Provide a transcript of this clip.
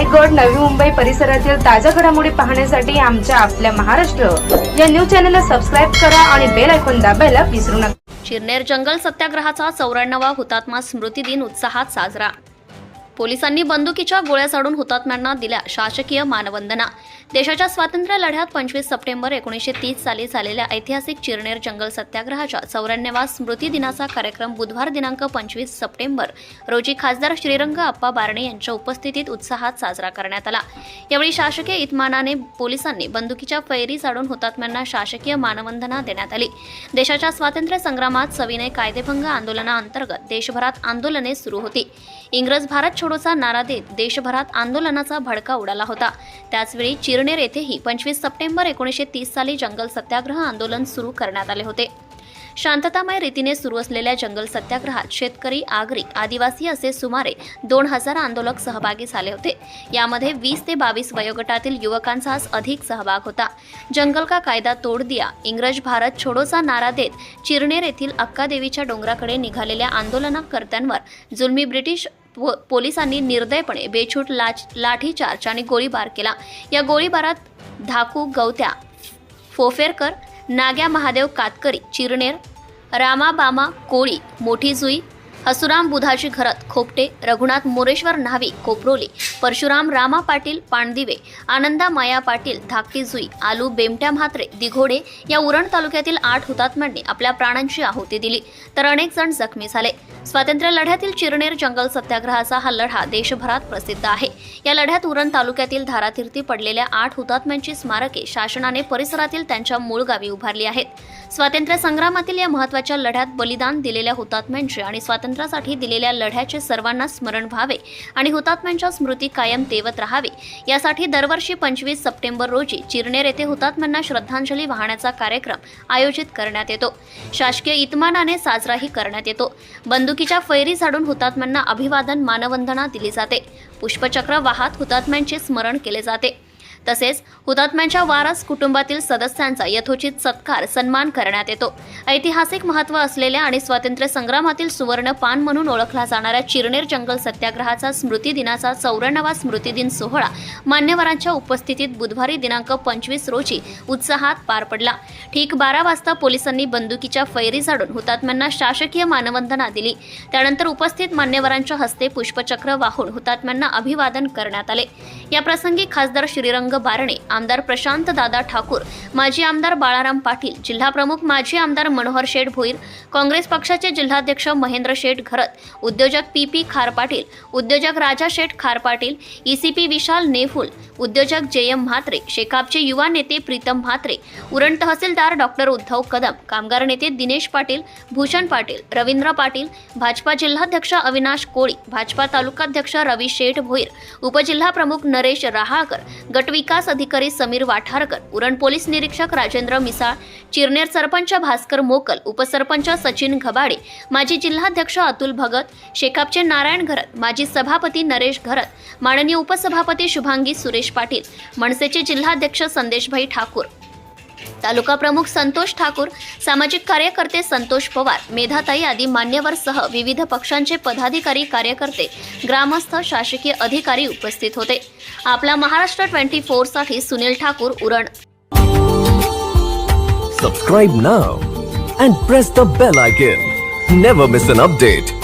रायगड नवी मुंबई परिसरातील ताज्या घडामोडी पाहण्यासाठी आमच्या आपल्या महाराष्ट्र. या न्यूज चॅनलला सबस्क्राईब करा आणि बेल ऐकून दाबायला विसरू नका. चिरनेर जंगल सत्याग्रहाचा चौऱ्याण्णवा हुतात्मा स्मृती दिन उत्साहात साजरा पोलिसांनी बंदुकीच्या गोळ्या झाडून हुतात्म्यांना दिल्या शासकीय मानवंदना. देशाच्या स्वातंत्र्य लढ्यात पंचवीस सप्टेंबर एकोणीसशे तीस साली झालेल्या ऐतिहासिक चिरनेर जंगल सत्याग्रहाच्या चौऱ्याण्णवा स्मृती दिनाचा कार्यक्रम बुधवार दिनांक पंचवीस सप्टेंबर रोजी खासदार श्रीरंग अप्पा बारणे यांच्या उपस्थितीत उत्साहात साजरा करण्यात आला. यावेळी शासकीय इतमानाने पोलिसांनी बंदुकीच्या फैरी झाडून हुतात्म्यांना शासकीय मानवंदना देण्यात आली. देशाच्या स्वातंत्र्य संग्रामात सविनय कायदेभंग आंदोलनाअंतर्गत देशभरात आंदोलने सुरू होती. इंग्रज भारत छोडोचा नारा देत देशभरात आंदोलनाचा भडका उडाला होता. त्याचवेळी चिरनेर येथेही पंचवीस सप्टेंबर एकोणीसशे तीस साली जंगल सत्याग्रह आंदोलन सुरू करण्यात आले होते. शांततामय रीतीने सुरू असलेल्या जंगल सत्याग्रहात शेतकरी आगरी आदिवासी असे सुमारे दोन हजार आंदोलक सहभागी झाले होते. यामध्ये वीस ते बावीस वयोगटातील युवकांचाच अधिक सहभाग होता. जंगल का कायदा तोड दिया इंग्रज भारत छोडोचा नारा देत चिरनेर येथील अक्कादेवीच्या डोंगराकडे निघालेल्या आंदोलनकर्त्यांवर जुलमी ब्रिटिश पोलिसांनी निर्दयपणे बेछूट लाच लाठीचार्ज आणि गोळीबार केला. या गोळीबारात धाकू गवत्या फोफेरकर नाग्या महादेव कातकरी चिरनेर रामाबामा कोळी मोठी जुई हसुराम बुधाची घरत खोपटे रघुनाथ मोरेश्वर न्हावी कोपरोली परशुराम रामा पाटील पाणदिवे आनंदा माया पाटील धाकटी जुई आलू बेमट्या म्हात्रे दिघोडे या उरण तालुक्यातील आठ हुतात्म्यांनी आपल्या प्राणांची आहुती दिली. तर अनेक जण जखमी झाले. स्वातंत्र्य लढ्यातील चिरनेर जंगल सत्याग्रहाचा हा लढा देशभरात प्रसिद्ध आहे. या लढ्यात उरण तालुक्यातील धारातीर्थी पडलेल्या आठ हुतात्म्यांची स्मारके शासनाने परिसरातील त्यांच्या मूळ गावी उभारली आहेत. स्वातंत्र्य संग्रामातील या महत्त्वाच्या लढ्यात बलिदान दिलेल्या हुतात्म्यांचे आणि स्वातंत्र्यासाठी दिलेल्या लढ्याचे सर्वांना स्मरण व्हावे आणि हुतात्म्यांच्या स्मृती कायम तेवत राहावी. यासाठी दरवर्षी पंचवीस सप्टेंबर रोजी चिरनेर येथे हुतात्म्यांना श्रद्धांजली वाहण्याचा कार्यक्रम आयोजित करण्यात येतो. शासकीय इतमानाने साजराही करण्यात येतो. बंदुकीच्या फैरी झाडून हुतात्म्यांना अभिवादन मानवंदना दिली जाते. पुष्पचक्र वाहत हुतात्म्यांचे स्मरण केले जाते. तसेच हुतात्म्यांच्या वारस कुटुंबातील सदस्यांचा यथोचित सत्कार सन्मान करण्यात येतो. ऐतिहासिक महत्त्व असलेल्या आणि स्वातंत्र्य संग्रामातील सुवर्ण पान म्हणून ओळखला जाणाऱ्या चिरनेर जंगल सत्याग्रहाचा स्मृती दिनाचा चौऱ्याण्णवा स्मृती दिन सोहळा मान्यवरांच्या उपस्थितीत बुधवारी दिनांक पंचवीस रोजी उत्साहात पार पडला. ठीक बारा वाजता पोलिसांनी बंदुकीच्या फैरी झाडून हुतात्म्यांना शासकीय मानवंदना दिली. त्यानंतर उपस्थित मान्यवरांच्या हस्ते पुष्पचक्र वाहून हुतात्म्यांना अभिवादन करण्यात आले. या प्रसंगी खासदार श्रीरंग बारणे आमदार प्रशांत दादा ठाकूर माजी आमदार बाळाराम पाटील जिल्हाप्रमुख माजी आमदार मनोहर शेठ भोईर काँग्रेस पक्षाचे जिल्हाध्यक्ष महेंद्र शेठ घरत उद्योजक पी पी खार पाटील उद्योजक राजा शेठ खार पाटील ईसीपी विशाल नेफुल उद्योजक जे एम म्हात्रे शेकापचे युवा नेते प्रीतम म्हात्रे उरण तहसीलदार डॉक्टर उद्धव कदम कामगार नेते दिनेश पाटील भूषण पाटील रवींद्र पाटील भाजपा जिल्हाध्यक्ष अविनाश कोळी भाजपा तालुकाध्यक्ष रवी शेठ भोईर उपजिल्हा प्रमुख नरेश रहाळकर विकास अधिकारी समीर वाठारकर उरण पोलीस निरीक्षक राजेंद्र मिसाळ चिरनेर सरपंच भास्कर मोकल उपसरपंच सचिन घबाडे माजी जिल्हाध्यक्ष अतुल भगत शेकापचे नारायण घरत माजी सभापती नरेश घरत माननीय उपसभापती शुभांगी सुरेश पाटील मनसेचे जिल्हाध्यक्ष संदेशभाई ठाकूर. तालुका प्रमुख संतोष ठाकूर सामाजिक कार्यकर्ते संतोष पवार मेधाताई आदी मान्यवरसह विविध पक्षांचे पदाधिकारी कार्यकर्ते ग्रामस्थ शासकीय अधिकारी उपस्थित होते. आपला Maharashtra twenty फोरसाठी Sunil Thakur Uran. Subscribe now and press the bell icon never miss an update